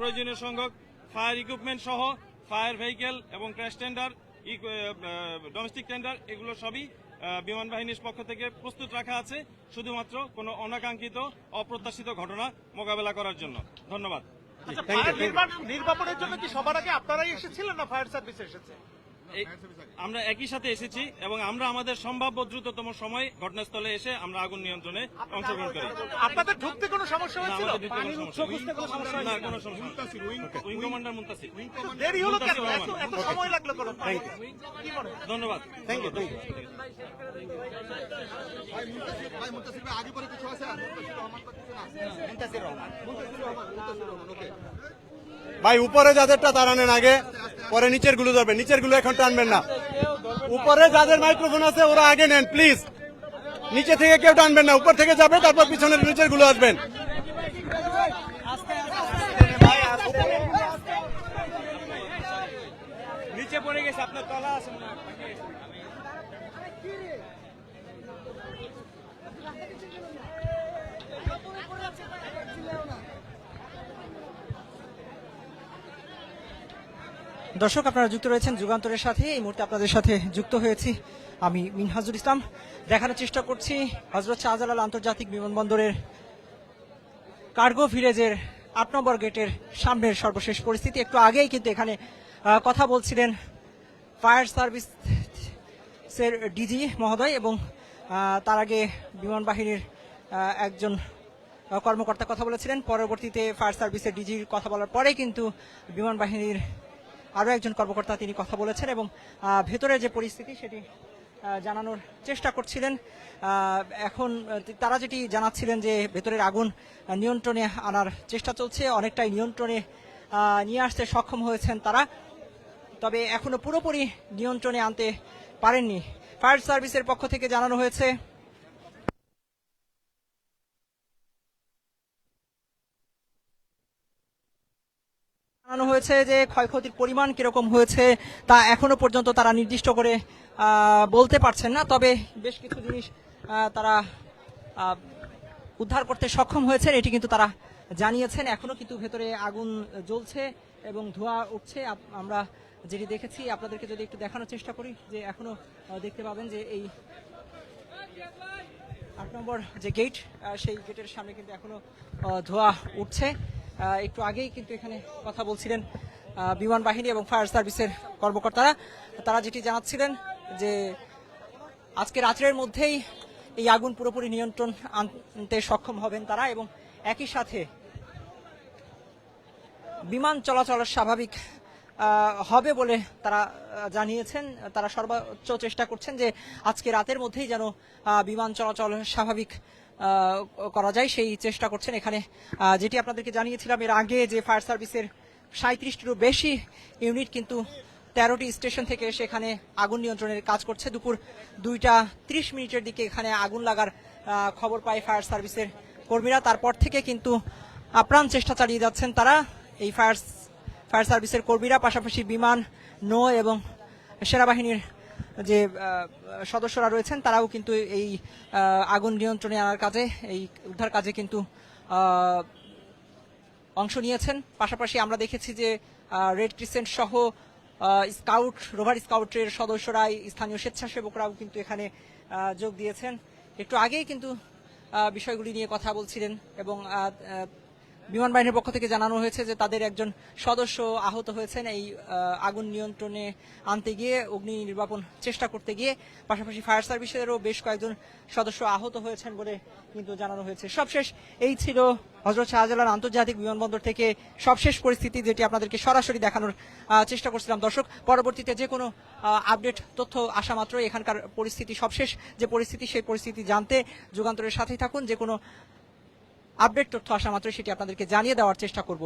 প্রয়োজনীয় সংখ্যক fire equipment সহ ফায়ার ভেহিকেল এবং ক্র্যাশ টেন্ডার ডোমেস্টিক টেন্ডার এগুলো সবই বিমান বাহিনীর পক্ষ থেকে প্রস্তুত রাখা আছে শুধুমাত্র কোনো অনাকাঙ্ক্ষিত অপ্রত্যাশিত ঘটনা মোকাবেলা করার জন্য। ধন্যবাদ। আচ্ছা, নির্বাপনের জন্য কি সবার আগে আপনারাই এসেছিলেন না ফায়ার সার্ভিস এসেছে? আমরা একই সাথে এসেছি এবং আমরা আমাদের সম্ভাব্য দ্রুততম সময় ঘটনাস্থলে এসে আমরা আগুন নিয়ন্ত্রণে অংশগ্রহণ করি। আপনাদের ঢুকতে কোনো সমস্যা না, হয়েছিল? আমাদের দ্বিতীয় কোনো সমস্যা না, কোনো সমস্যা নেই। Wing commander Muntasir. দেরি হলো কেন? এত সময় লাগল কেন কি? ধন্যবাদ। থ্যাংক ইউ ভাই মুন্তাসির ভাই মুন্তাসির ভাই আগে পরে কিছু আছে? রহমান মুন্তাসির রহমান মুন্তাসির রহমান মুন্তাসির রহমান ওকে। ভাই, উপরে যাদেরটা দাঁড়ানেন আগে, পরে নিচেরগুলো ধরবেন। নিচেরগুলো এখন টানবেন না। উপরে যাদের মাইক্রোফোন আছে, ওরা আগে নেন, প্লিজ। নিচে থেকে কেউ টানবেন না। উপর থেকে যাবে, তারপর পিছনের নিচেরগুলো আসবেন। নিচে পড়ে গেছে, আপনার তলা আছে দর্শক, আপনারা যুক্ত রয়েছেন যুগান্তরের সাথে। এই মুহূর্তে আপনাদের সাথে যুক্ত হয়েছি আমি মিনহাজুল ইসলাম। দেখানোর চেষ্টা করছি হজরত শাহজালাল আন্তর্জাতিক বিমানবন্দরের কার্গো ভিলেজের আট নম্বর গেটের সামনের সর্বশেষ পরিস্থিতি। একটু আগেই কিন্তু এখানে কথা বলছিলেন ফায়ার সার্ভিসের ডিজি মহোদয় এবং তার আগে বিমান বাহিনীর একজন কর্মকর্তা কথা বলেছিলেন। পরবর্তীতে ফায়ার সার্ভিসের ডিজির কথা বলার পরে কিন্তু বিমান বাহিনীর আরও একজন কর্মকর্তা তিনি কথা বলেছেন এবং ভেতরে যে পরিস্থিতি সেটি জানানোর চেষ্টা করছিলেন। এখন তারা যেটি জানাচ্ছিলেন যে ভেতরের আগুন নিয়ন্ত্রণে আনার চেষ্টা চলছে, অনেকটাই নিয়ন্ত্রণে নিয়ে আসতে সক্ষম হয়েছেন তারা। তবে এখনও পুরোপুরি নিয়ন্ত্রণে আনতে পারেননি। ফায়ার সার্ভিসের পক্ষ থেকে জানানো হয়েছে জানানো হয়েছে যে ক্ষয়ক্ষতির পরিমাণ কীরকম হয়েছে তা এখনও পর্যন্ত তারা নির্দিষ্ট করে বলতে পারছেন না। তবে বেশ কিছু জিনিস তারা উদ্ধার করতে সক্ষম হয়েছেন, এটি কিন্তু তারা জানিয়েছেন। এখনও কিন্তু ভেতরে আগুন জ্বলছে এবং ধোঁয়া উঠছে। আমরা যেটি দেখেছি, আপনাদেরকে যদি একটু দেখানোর চেষ্টা করি, যে এখনও দেখতে পাবেন যে এই আট নম্বর যে গেট সেই গেটের সামনে কিন্তু এখনও ধোঁয়া উঠছে। একটু আগেই কিন্তু এখানে কথা বলছিলেন বিমান বাহিনী এবং ফায়ার সার্ভিসের কর্মকর্তারা। তারা যেটি জানাচ্ছিলেন যে আজকে রাত্রের মধ্যেই এই আগুন পুরোপুরি নিয়ন্ত্রণ আনতে সক্ষম হবেন তারা এবং একই সাথে বিমান চলাচল স্বাভাবিক হবে বলে তারা জানিয়েছেন। তারা সর্বোচ্চ চেষ্টা করছেন যে আজকে রাতের মধ্যেই যেন বিমান চলাচল স্বাভাবিক করা যায়, সেই চেষ্টা করছেন। এখানে যেটি আপনাদেরকে জানিয়েছিলাম, এর আগে যে ফায়ার সার্ভিসের সাঁত্রিশটিরও বেশি ইউনিট কিন্তু তেরোটি স্টেশন থেকে সেখানে আগুন নিয়ন্ত্রণের কাজ করছে। দুপুর দুইটা ত্রিশ মিনিটের দিকে এখানে আগুন লাগার খবর পায় ফায়ার সার্ভিসের কর্মীরা। তারপর থেকে কিন্তু আপ্রাণ চেষ্টা চালিয়ে যাচ্ছেন তারা। এই ফায়ার ফায়ার সার্ভিসের কর্মীরা, পাশাপাশি বিমান, নৌ এবং সেনাবাহিনীর যে সদস্যরা রয়েছেন, তারাও কিন্তু এই আগুন নিয়ন্ত্রণে আনার কাজে, এই উদ্ধার কাজে কিন্তু অংশ নিয়েছেন। পাশাপাশি আমরা দেখেছি যে রেড ক্রিসেন্ট সহ স্কাউট রোভার স্কাউটের সদস্যরা স্থানীয় স্বেচ্ছাসেবকরাও কিন্তু এখানে যোগ দিয়েছেন। একটু আগেই কিন্তু বিষয়গুলি নিয়ে কথা বলছিলেন এবং বিমান বাহিনীর পক্ষ থেকে জানানো হয়েছে যে তাদের একজন সদস্য আহত হয়েছেন। এই আগুন নিয়ন্ত্রণে আনতে গিয়ে অগ্নি নির্বাপন চেষ্টা করতে গিয়ে পাশাপাশি ফায়ার সার্ভিসেরও বেশ কয়েকজন সদস্য আহত হয়েছেন বলে কিন্তু জানানো হয়েছে। সবশেষ এই ছিল হজরত শাহজালাল আন্তর্জাতিক বিমানবন্দর থেকে সবশেষ পরিস্থিতি যেটি আপনাদেরকে সরাসরি দেখানোর চেষ্টা করছিলাম। দর্শক, পরবর্তীতে যে কোনো আপডেট তথ্য আসা মাত্র এখানকার পরিস্থিতি সবশেষ যে পরিস্থিতি সেই পরিস্থিতি জানতে যুগান্তরের সাথেই থাকুন। যে কোনো আপডেট তথ্য আসা মাত্র সেটি আপনাদেরকে জানিয়ে দেওয়ার চেষ্টা করব।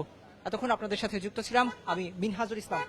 এতক্ষণ আপনাদের সাথে যুক্ত ছিলাম আমি মিনহাজুল ইসলাম।